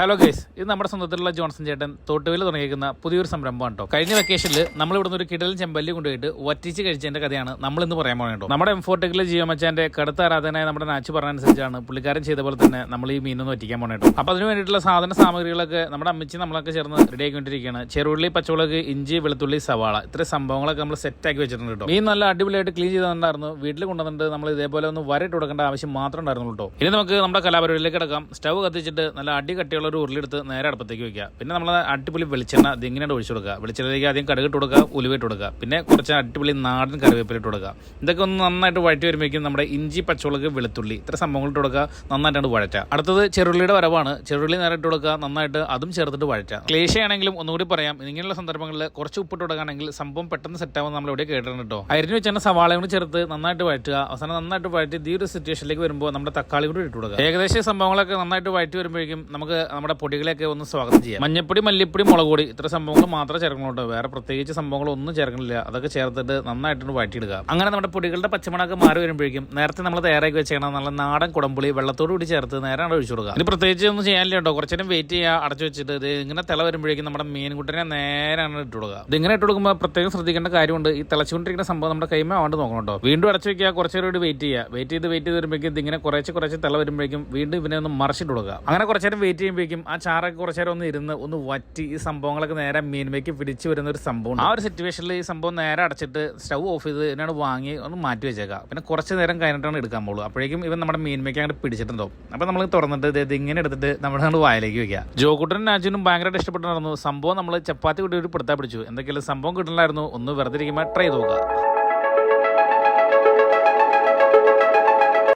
Hello guys ഇത് നമ്മുടെ സ്വന്തത്തിലുള്ള Johnson ചേട്ടൻ തോട്ടുവിൽ തുടങ്ങിയിരിക്കുന്ന പുതിയൊരു സംരംഭമാണ് കേട്ടോ കഴിഞ്ഞ വെക്കേഷനിൽ നമ്മൾ ഇവിടുന്ന് ഒരു കിടലും ചെമ്പല്ലി കൊണ്ടുപോയിട്ട് ഒറ്റിച്ച് കഴിച്ചതിന്റെ കഥയാണ് നമ്മൾ ഇന്ന് പറയാൻ പോകുന്നത് നമ്മുടെ എംഫോർട്ടിക്കിലെ ജിയോ മച്ചാന്റെ കടുത്ത ആരാധനയെ നമ്മുടെ നാച്ച് പറഞ്ഞനുസരിച്ചാണ് പുള്ളിക്കാരൻ ചെയ്ത പോലെ തന്നെ നമ്മൾ ഈ മീനൊന്നും ഒറ്റിക്കാൻ പോകണം കേട്ടോ അപ്പോൾ അതിന് വേണ്ടിയിട്ടുള്ള സാധന സാമഗ്രികളൊക്കെ നമ്മുടെ അമ്മച്ചി നമ്മളൊക്കെ ചേർന്ന് റെഡി ആക്കിക്കൊണ്ടിരിക്കുകയാണ്. ചെറുള്ളി പച്ചമുളക് ഇഞ്ചി വെളുത്തുള്ളി സവാള. ഇത്ര സംഭവങ്ങളൊക്കെ നമ്മൾ സെറ്റ് ആക്കി വെച്ചിട്ടുണ്ട് മീൻ നല്ല അടിപൊളിയായിട്ട് ക്ലീൻ ചെയ്തിട്ടുണ്ടായിരുന്നു വീട്ടിൽ കൊണ്ടുവന്നിട്ട് നമ്മൾ ഇതേപോലെ ഒന്ന് വരയിട്ട് കൊടുക്കേണ്ട ആവശ്യം മാത്രം ഉണ്ടായിരുന്നു കേട്ടോ ഇനി നമുക്ക് നമ്മുടെ കലാപരിപാടിയിലേക്ക് കിടക്കാം. സ്റ്റവ് കത്തിച്ചിട്ട് നല്ല അടി കട്ടിയുള്ള ഒരു ഉരുളെടുത്ത് നേരെ അടുപ്പത്തേക്ക് വെക്കുക. പിന്നെ നമ്മൾ അടിപൊളി വെളിച്ചെണ്ണ ഇതിങ്ങനെയാണ് ഒഴിച്ചു കൊടുക്കുക. വെളിച്ചെണ്ണയിലേക്ക് ആദ്യം കടുകിട്ട് കൊടുക്കുക ഉലുവയിട്ട് കൊടുക്കുക. പിന്നെ കുറച്ച് അടിപൊളി നാടൻ കറിവേപ്പിലിട്ട് കൊടുക്കുക. ഇതൊക്കെ ഒന്ന് നന്നായിട്ട് വഴറ്റി വരുമ്പോഴേക്കും നമ്മുടെ ഇഞ്ചി പച്ചമുളക് വെളുത്തുള്ളി ഇത്ര സംഭവങ്ങൾ ഇട്ട് കൊടുക്കുക നന്നായിട്ടാണ് വഴറ്റുക. അടുത്തത് ചെറുള്ളിയുടെ വരവാണ്. ചെറുള്ളി നേരെ ഇട്ട് കൊടുക്കുക നന്നായിട്ട് അതും ചേർത്തിട്ട് വഴറ്റുക. ക്ലേശയാണെങ്കിലും ഒന്നുകൂടി പറയാം. ഇങ്ങനെയുള്ള സന്ദർഭങ്ങളിൽ കുറച്ച് ഉപ്പിട്ട് കൊടുക്കുകയാണെങ്കിൽ സംഭവം പെട്ടെന്ന് സെറ്റ് ആവുമെന്ന് നമ്മൾ ഇവിടെ കേട്ടിട്ടുണ്ട് കേട്ടോ. അരിഞ്ഞു വെച്ചാൽ സവാളയും കൂടി ചേർത്ത് നന്നായിട്ട് വഴറ്റുക. അവസാനം നന്നായിട്ട് വഴറ്റി ഒരു സിറ്റുവേഷനിലേക്ക് വരുമ്പോൾ നമ്മുടെ തക്കാളി കൂടി ഇട്ട് കൊടുക്കുക. ഏകദേശം സംഭവങ്ങളൊക്കെ നന്നായിട്ട് വഴറ്റി വരുമ്പോഴേക്കും നമുക്ക് നമ്മുടെ പൊടികളെയൊക്കെ ഒന്ന് സ്വാഗതം ചെയ്യാം. മഞ്ഞപ്പൊടി മല്ലിപ്പൊടി മുളക് പൊടി ഇത്ര സംഭവങ്ങൾ മാത്രമേ ചേർക്കണോട്ടോ വേറെ പ്രത്യേകിച്ച് സംഭവങ്ങളൊന്നും ചേർക്കണില്ല. അതൊക്കെ ചേർത്തിട്ട് നന്നായിട്ടൊന്ന് വഴറ്റിയിടുക. അങ്ങനെ നമ്മുടെ പൊടികളുടെ പച്ചമണമൊക്കെ മാറി വരുമ്പോഴേക്കും നേരത്തെ നമ്മൾ തയ്യാറാക്കി വെച്ചേക്കണം നല്ല നാടൻ കുടമ്പുളി വെള്ളത്തോട് കൂടി ചേർത്ത് നേരെ അവിടെ ഒഴിച്ചു കൊടുക്കുക. ഇത് പ്രത്യേകിച്ച് ഒന്നും ചെയ്യാനില്ല കേട്ടോ. കുറച്ചു നേരം വെയിറ്റ് ചെയ്യുക അടച്ചു വെച്ചിട്ട് ഇത് ഇങ്ങനെ തിള വരുമ്പോഴേക്കും നമ്മുടെ മീൻകുട്ടനെ നേരെ ആണ് ഇട്ട് കൊടുക്കുക. ഇത് ഇങ്ങനെ ഇട്ട് കൊടുക്കുമ്പോൾ പ്രത്യേകം ശ്രദ്ധിക്കേണ്ട കാര്യമുണ്ട്. ഈ തിളച്ചുകൊണ്ടിരിക്കുന്ന സംഭവം നമ്മുടെ കൈമ ആവാണ്ട് നോക്കണം കേട്ടോ. വീണ്ടും അടച്ചു വെക്കുക കുറച്ചു നേരം കൂടി വെയിറ്റ് ചെയ്യുക. വെയിറ്റ് ചെയ്ത് വെയിറ്റ് ചെയ്ത് വരുമ്പോഴേക്കും ഇതിങ്ങനെ കുറച്ച് കുറച്ച് തിള വരുമ്പോഴേക്കും വീണ്ടും ഇവനെ ഒന്ന് മറിച്ചിട്ട് കൊടുക്കുക. അങ്ങനെ കുറച്ചു നേരം വെയിറ്റ് ചെയ്യുമ്പോഴേക്കും ആ ചാറൊക്കെ കുറച്ച് നേരം ഒന്ന് ഇരുന്ന് ഒന്ന് വറ്റി ഈ സംഭവങ്ങളൊക്കെ നേരെ മീൻമേക്ക് പിടിച്ചു വരുന്ന ഒരു സംഭവം ആ ഒരു സിറ്റുവേഷനിൽ ഈ സംഭവം നേരെ അടച്ചിട്ട് സ്റ്റൗ ഓഫ് ചെയ്ത് ഇതിനാണ് വാങ്ങി ഒന്ന് മാറ്റി വെച്ചേക്കാം. പിന്നെ കുറച്ച് നേരം കഴിഞ്ഞിട്ടാണ് എടുക്കാൻ പോകുള്ളൂ അപ്പോഴേക്കും ഇവൻ നമ്മുടെ മീൻമേക്ക് അങ്ങോട്ട് പിടിച്ചിട്ടുണ്ടാവും അപ്പോൾ നമ്മൾ തുറന്നിട്ട് ഇത് ഇങ്ങനെ എടുത്തിട്ട് നമ്മുടെ അങ്ങോട്ട് വായിലേക്ക് വെക്കുക ജോക്കുട്ടനും രാജുനും ഭയങ്കരമായിട്ട് ഇഷ്ടപ്പെട്ടിട്ടുണ്ടായിരുന്നു സംഭവം നമ്മൾ ചപ്പാത്തി കൂട്ടി ഒരു പിടുത്താ പിടിച്ചു. എന്തൊക്കെയാലും സംഭവം കിട്ടണമായിരുന്നു ഒന്ന് വെറുതെ ഇരിക്കുമ്പോൾ ട്രൈ നോക്കുക